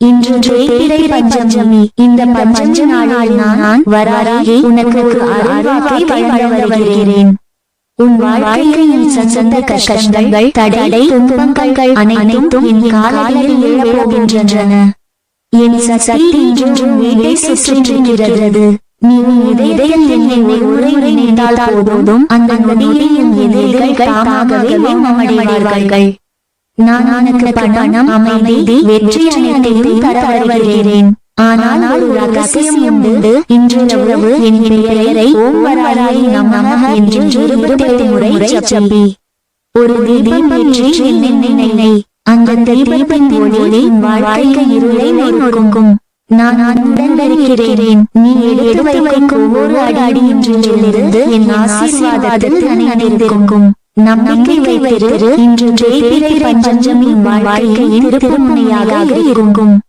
இன்று தேய்பிறை பஞ்சமி. இந்த பஞ்சமி நாளில் நான் வராகி உனக்கு ஒரு அருள்வாக்கை வழங்க வருகிறேன் உன் வாழ்க்கையில் சந்த கஷ்டங்கள் தடை துன்பங்கள் அனைத்தும் என் காலையில் எழப் போகின்றன. என் சக்தி இன்றும் வீட்டை சுற்றிருக்கிறது நீ இதயத்தில் என்னை ஒரு போதும். அந்த நொடியில் என் எதிரிகள் தாமாகவே மமடைவார்கள் நான் உனக்கு பணம் அமைதி வெற்றி அனைத்தையும் தர வருகிறேன். ஆனால் ஒரு ரகசியம் உண்டு. இன்று உறவு என் பெயரை ஓம் நமக என்று இருபத்தேழு முறை ஜபி. ஒரு தீபம் பற்றி என்னை நினை அந்த தீபத்தின் வாழ்க்கை இருளை நொறுக்கும் நான் நீ எடுத்து வைக்கும் ஒவ்வொரு அடி அடியின்றிலிருந்து என் ஆசீர்வாதத்தில் நனைந்திருக்கும். நம்பிக்கை வைத்திரு இன்று தேய்பிறை பஞ்சமி வாழ்க்கையின் திருப்புமுனையாக இருக்கும்.